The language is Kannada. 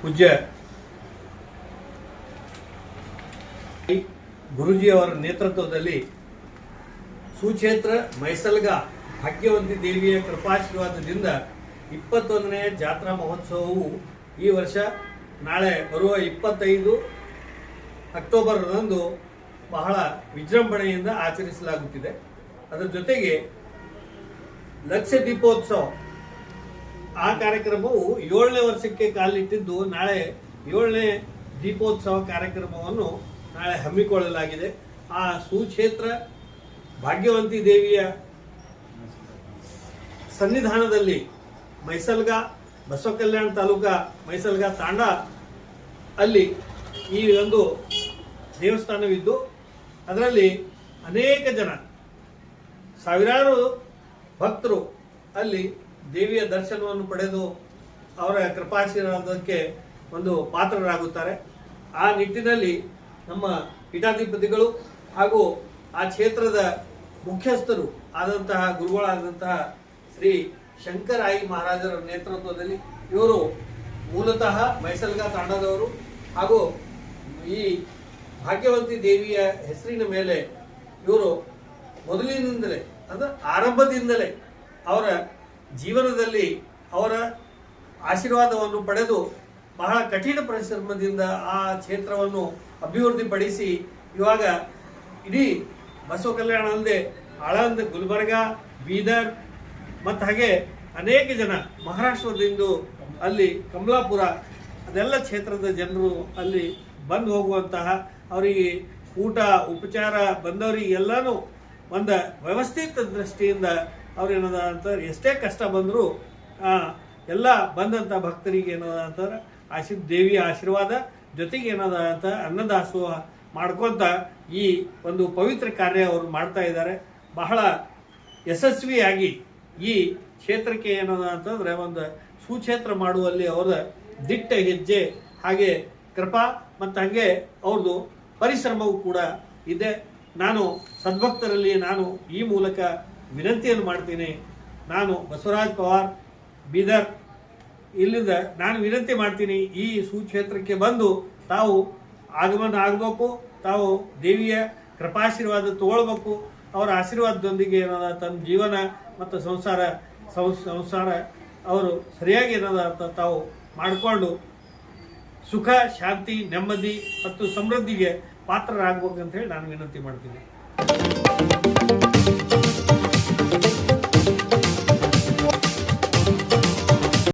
ಪೂಜ್ಯ. ಗುರುಜಿಯವರ ನೇತೃತ್ವದಲ್ಲಿ ಸುಕ್ಷೇತ್ರ ಮೈಸಲ್ಗ ಭಾಗ್ಯವಂತಿ ದೇವಿಯ ಕೃಪಾಶೀರ್ವಾದದಿಂದ ಇಪ್ಪತ್ತೊಂದನೇ ಜಾತ್ರಾ ಮಹೋತ್ಸವವು ಈ ವರ್ಷ ನಾಳೆ ಬರುವ ಇಪ್ಪತ್ತೈದು ಅಕ್ಟೋಬರ್ನಂದು ಬಹಳ ವಿಜೃಂಭಣೆಯಿಂದ ಆಚರಿಸಲಾಗುತ್ತಿದೆ. ಅದರ ಜೊತೆಗೆ ಲಕ್ಷ ದೀಪೋತ್ಸವ ಆ ಕಾರ್ಯಕ್ರಮವು ಏಳನೇ ವರ್ಷಕ್ಕೆ ಕಾಲಿಟ್ಟಿದ್ದು ನಾಳೆ ಏಳನೇ ದೀಪೋತ್ಸವ ಕಾರ್ಯಕ್ರಮವನ್ನು ನಾಳೆ ಹಮ್ಮಿಕೊಳ್ಳಲಾಗಿದೆ. ಆ ಸುಕ್ಷೇತ್ರ ಭಾಗ್ಯವಂತಿ ದೇವಿಯ ಸನ್ನಿಧಾನದಲ್ಲಿ ಮೈಸಲ್ಗ ಬಸವ ಕಲ್ಯಾಣ ತಾಲೂಕಾ ಮೈಸಲ್ಗ ತಾಂಡ ಅಲ್ಲಿ ಈ ಒಂದು ದೇವಸ್ಥಾನವಿದ್ದು, ಅದರಲ್ಲಿ ಅನೇಕ ಜನ ಸಾವಿರಾರು ಭಕ್ತರು ಅಲ್ಲಿ ದೇವಿಯ ದರ್ಶನವನ್ನು ಪಡೆದು ಅವರ ಕೃಪಾಶೀರ್ವಾದಕ್ಕೆ ಒಂದು ಪಾತ್ರರಾಗುತ್ತಾರೆ. ಆ ನಿಟ್ಟಿನಲ್ಲಿ ನಮ್ಮ ಪೀಠಾಧಿಪತಿಗಳು ಹಾಗೂ ಆ ಕ್ಷೇತ್ರದ ಮುಖ್ಯಸ್ಥರು ಆದಂತಹ ಗುರುಗಳಾದಂತಹ ಶ್ರೀ ಶಂಕರಾಯಿ ಮಹಾರಾಜರ ನೇತೃತ್ವದಲ್ಲಿ ಇವರು ಮೂಲತಃ ಮೈಸಲ್ಗ ತಾಂಡದವರು ಹಾಗೂ ಈ ಭಾಗ್ಯವಂತಿ ದೇವಿಯ ಹೆಸರಿನ ಮೇಲೆ ಇವರು ಮೊದಲಿನಿಂದಲೇ ಅಂದ್ರೆ ಆರಂಭದಿಂದಲೇ ಅವರ ಜೀವನದಲ್ಲಿ ಅವರ ಆಶೀರ್ವಾದವನ್ನು ಪಡೆದು ಬಹಳ ಕಠಿಣ ಪರಿಶ್ರಮದಿಂದ ಆ ಕ್ಷೇತ್ರವನ್ನು ಅಭಿವೃದ್ಧಿಪಡಿಸಿ ಇವಾಗ ಇಡೀ ಬಸವ ಕಲ್ಯಾಣ ಅಲ್ಲದೆ ಆಳಂದ್, ಗುಲ್ಬರ್ಗ, ಬೀದರ್ ಮತ್ತು ಹಾಗೆ ಅನೇಕ ಜನ ಮಹಾರಾಷ್ಟ್ರದಿಂದ ಅಲ್ಲಿ ಕಮಲಾಪುರ ಅದೆಲ್ಲ ಕ್ಷೇತ್ರದ ಜನರು ಅಲ್ಲಿ ಬಂದು ಹೋಗುವಂತಹ ಅವರಿಗೆ ಊಟ, ಉಪಚಾರ ಬಂದವರಿಗೆ ಎಲ್ಲನೂ ಒಂದು ವ್ಯವಸ್ಥಿತ ದೃಷ್ಟಿಯಿಂದ ಅವ್ರು ಏನದ ಅಂತಾರೆ, ಎಷ್ಟೇ ಕಷ್ಟ ಬಂದರೂ ಎಲ್ಲ ಬಂದಂಥ ಭಕ್ತರಿಗೆ ಏನದ ಅಂತಾರೆ, ಆಶೀರ್, ದೇವಿಯ ಆಶೀರ್ವಾದ ಜೊತೆಗೆ ಏನದ ಅಂತ ಅನ್ನದಾಸೋಹ ಮಾಡ್ಕೊತ ಈ ಒಂದು ಪವಿತ್ರ ಕಾರ್ಯ ಅವರು ಮಾಡ್ತಾ ಇದ್ದಾರೆ. ಬಹಳ ಯಶಸ್ವಿಯಾಗಿ ಈ ಕ್ಷೇತ್ರಕ್ಕೆ ಏನದ ಅಂತಂದ್ರೆ ಒಂದು ಸುಕ್ಷೇತ್ರ ಮಾಡುವಲ್ಲಿ ಅವರ ದಿಟ್ಟ ಹೆಜ್ಜೆ, ಹಾಗೆ ಕೃಪಾ ಮತ್ತು ಹಾಗೆ ಅವ್ರದ್ದು ಪರಿಶ್ರಮವೂ ಕೂಡ ಇದೆ. ನಾನು ಸದ್ಭಕ್ತರಲ್ಲಿ ನಾನು ಈ ಮೂಲಕ ವಿನಂತಿಯನ್ನು ಮಾಡ್ತೀನಿ. ನಾನು ಬಸವರಾಜ್ ಪವಾರ್, ಬೀದರ್, ಇಲ್ಲಿಂದ ನಾನು ವಿನಂತಿ ಮಾಡ್ತೀನಿ, ಈ ಸುಕ್ಷೇತ್ರಕ್ಕೆ ಬಂದು ತಾವು ಆಗಮನ ಆಗಬೇಕು, ತಾವು ದೇವಿಯ ಕೃಪಾಶೀರ್ವಾದ ತಗೊಳ್ಬೇಕು, ಅವರ ಆಶೀರ್ವಾದದೊಂದಿಗೆ ಏನದ ತನ್ನ ಜೀವನ ಮತ್ತು ಸಂಸಾರ ಸಂಸಾರ ಅವರು ಸರಿಯಾಗಿ ಏನದ ಅಂತ ತಾವು ಮಾಡಿಕೊಂಡು ಸುಖ, ಶಾಂತಿ, ನೆಮ್ಮದಿ ಮತ್ತು ಸಮೃದ್ಧಿಗೆ ಪಾತ್ರರಾಗಬೇಕು ಅಂತ ಹೇಳಿ ನಾನು ವಿನಂತಿ ಮಾಡ್ತೀನಿ.